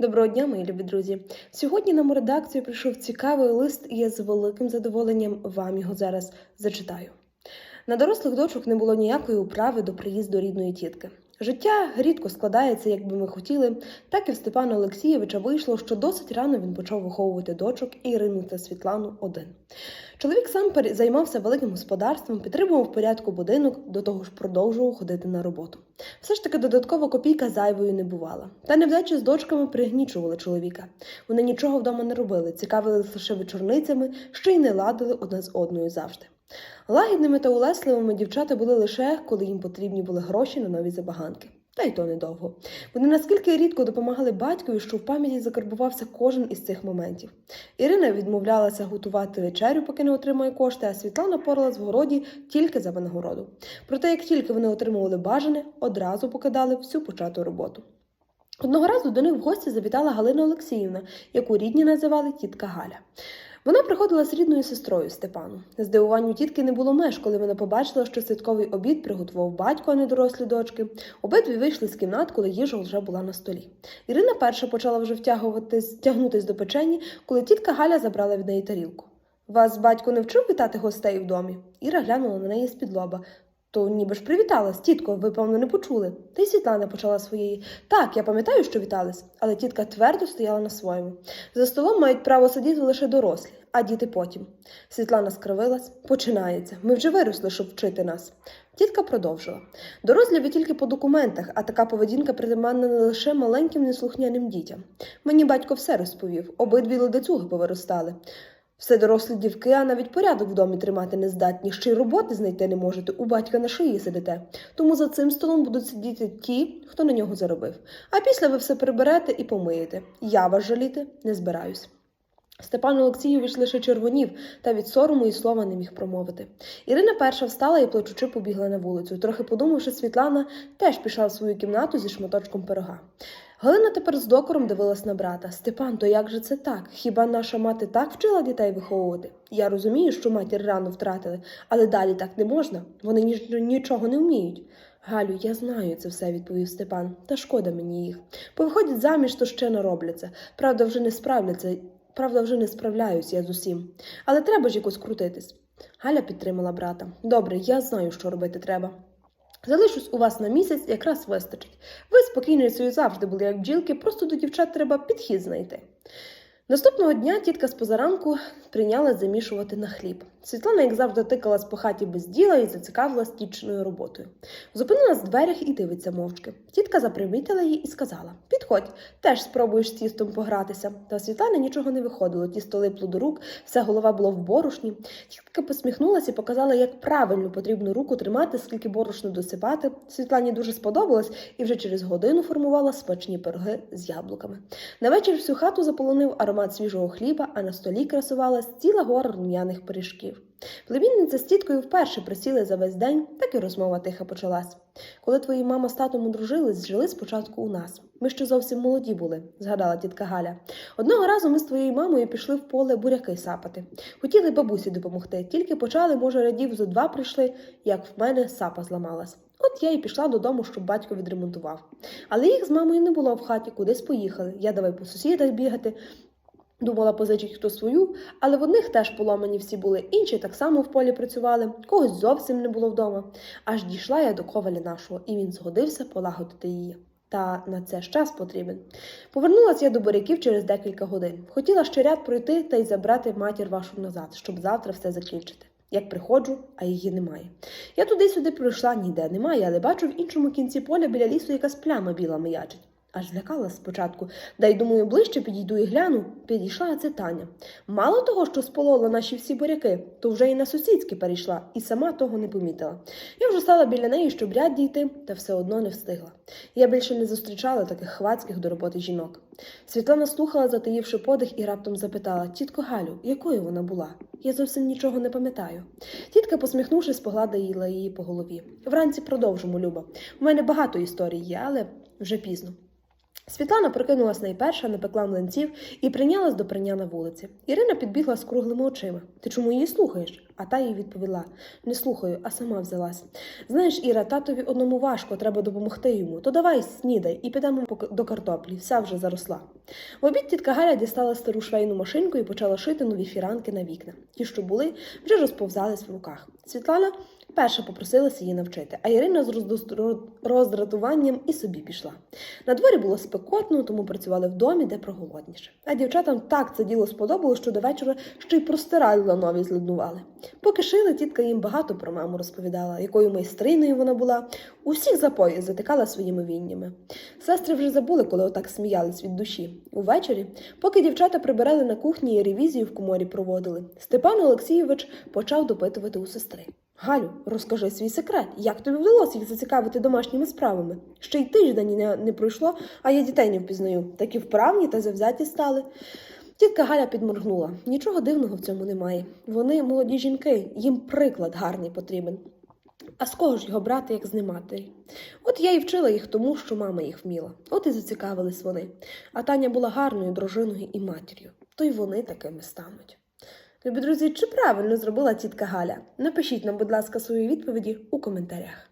Доброго дня, мої любі друзі. Сьогодні нам у редакцію прийшов цікавий лист, і я з великим задоволенням вам його зараз зачитаю. На дорослих дочок не було ніякої управи до приїзду рідної тітки. Життя рідко складається, як би ми хотіли, так і в Степана Олексійовича вийшло, що досить рано він почав виховувати дочок Ірину та Світлану один. Чоловік сам займався великим господарством, підтримував порядку будинок, до того ж продовжував ходити на роботу. Все ж таки додаткова копійка зайвою не бувала. Та невдачі з дочками пригнічували чоловіка. Вони нічого вдома не робили, цікавились лише вечорницями, ще й не ладили одна з одною завжди. Лагідними та улесливими дівчата були лише, коли їм потрібні були гроші на нові забаганки. Та й то недовго. Вони наскільки рідко допомагали батькові, що в пам'яті закарбувався кожен із цих моментів. Ірина відмовлялася готувати вечерю, поки не отримає кошти, а Світлана поралась в городі тільки за винагороду. Проте, як тільки вони отримували бажане, одразу покидали всю почату роботу. Одного разу до них в гості завітала Галина Олексіївна, яку рідні називали тітка Галя. Вона приходила з рідною сестрою Степану. Здивуванню тітки не було меж, коли вона побачила, що святковий обід приготував батько, а не дорослі дочки. Обидві вийшли з кімнат, коли їжа вже була на столі. Ірина перша почала вже втягуватись, тягнутись до печені, коли тітка Галя забрала від неї тарілку. Вас батько не вчив вітати гостей в домі? Іра глянула на неї з-під лоба. То ніби ж привіталась, тітко, ви, певно, не почули. Та й Світлана почала своєї. Так, я пам'ятаю, що вітались, але тітка твердо стояла на своєму. За столом мають право сидіти лише дорослі, а діти потім. Світлана скривилась. Починається. Ми вже виросли, щоб вчити нас. Тітка продовжила. Дорослі ви тільки по документах, а така поведінка притаманна не лише маленьким неслухняним дітям. Мені батько все розповів, обидві ледацюги повиростали. Все дорослі дівки, а навіть порядок в домі тримати не здатні, ще й роботи знайти не можете, у батька на шиї сидите. Тому за цим столом будуть сидіти ті, хто на нього заробив. А після ви все приберете і помиєте. Я вас жаліти не збираюсь. Степан Олексійович лише червонів та від сорому і слова не міг промовити. Ірина перша встала і плачучи побігла на вулицю. Трохи подумавши, Світлана теж пішла в свою кімнату зі шматочком пирога. Галина тепер з докором дивилась на брата. Степан, то як же це так? Хіба наша мати так вчила дітей виховувати? Я розумію, що матір рано втратили, але далі так не можна. Вони ні, нічого не вміють. Галю, я знаю це все, відповів Степан. Та шкода мені їх. Повиходять заміж, то ще наробляться. Правда, вже не справляться. Правда, вже не справляюсь я з усім. Але треба ж якось крутитись. Галя підтримала брата. Добре, я знаю, що робити треба. Залишусь у вас на місяць, якраз вистачить. Ви спокійницею завжди були, як бджілки, просто до дівчат треба підхід знайти. Наступного дня тітка з позаранку прийняла замішувати на хліб. Світлана, як завжди, тикалась по хаті без діла і зацікавилась тітчиною роботою. Зупинилась в дверях і дивиться мовчки. Тітка запримітила її і сказала: Підходь, теж спробуєш з тістом погратися. Та у Світлани нічого не виходило. Тісто липло до рук, вся голова була в борошні. Тітка посміхнулася і показала, як правильно потрібно руку тримати, скільки борошна досипати. Світлані дуже сподобалось і вже через годину формувала смачні пироги з яблуками. На вечір всю хату заполонив аромат свіжого хліба, а на столі красувалась ціла гора рум'яних пиріжків. Племінниця з тіткою вперше присіли за весь день, так і розмова тиха почалась. Коли твої мама з татом одружились, жили спочатку у нас. Ми ще зовсім молоді були, згадала тітка Галя. Одного разу ми з твоєю мамою пішли в поле буряки сапати. Хотіли бабусі допомогти, тільки почали, може, радів зо два прийшли, як в мене сапа зламалась. От я і пішла додому, щоб батько відремонтував. Але їх з мамою не було в хаті, кудись поїхали. Я давай по сусідах бігати. Думала позичить хто свою, але в одних теж поломані всі були, інші так само в полі працювали, когось зовсім не було вдома. Аж дійшла я до коваля нашого, і він згодився полагодити її. Та на це ж час потрібен. Повернулася я до буряків через декілька годин. Хотіла ще ряд пройти та й забрати матір вашу назад, щоб завтра все закінчити. Як приходжу, а її немає. Я туди-сюди пройшла, ніде немає, але бачу в іншому кінці поля біля лісу якась пляма біла маячить. Аж злякалась спочатку, да й думаю, ближче підійду і гляну. Підійшла це Таня. Мало того, що сполола наші всі буряки, то вже і на сусідські перейшла, і сама того не помітила. Я вже стала біля неї, щоб ряд дійти, та все одно не встигла. Я більше не зустрічала таких хвацьких до роботи жінок. Світлана слухала, затаївши подих, і раптом запитала тітко Галю, якою вона була? Я зовсім нічого не пам'ятаю. Тітка, посміхнувшись, погладила її по голові. Вранці продовжимо, Люба. У мене багато історій є, але вже пізно. Світлана прокинулась найперша, напекла млинців і прийнялась до прання на вулиці. Ірина підбігла з круглими очима. Ти чому її слухаєш? А та їй відповіла: Не слухаю, а сама взялась. Знаєш, Іра, татові одному важко, треба допомогти йому. То давай снідай і підемо до картоплі, вся вже заросла. В обід тітка Галя дістала стару швейну машинку і почала шити нові фіранки на вікна. Ті, що були, вже розповзались в руках. Світлана перша попросилася її навчити, а Ірина з роздратуванням і собі пішла. На дворі було спекотно, тому працювали в домі, де проголодніше. А дівчатам так це діло сподобалось, що до вечора ще й простиральла нові злиднували. Поки шили, тітка їм багато про маму розповідала, якою майстриною вона була. Усіх за пояс затикала своїми віннями. Сестри вже забули, коли отак сміялись від душі. Увечері, поки дівчата прибирали на кухні і ревізію в коморі проводили, Степан Олексійович почав допитувати у сестри. Галю, розкажи свій секрет, як тобі вдалося їх зацікавити домашніми справами? Ще й тиждень не, не пройшло, а я дітей не впізнаю. Такі вправні та завзяті стали. Тітка Галя підморгнула. Нічого дивного в цьому немає. Вони молоді жінки, їм приклад гарний потрібен. А з кого ж його брати, як з? От я і вчила їх тому, що мама їх вміла. От і зацікавились вони. А Таня була гарною дружиною і матір'ю. То й вони такими стануть. Любі друзі, чи правильно зробила тітка Галя? Напишіть нам, будь ласка, свої відповіді у коментарях.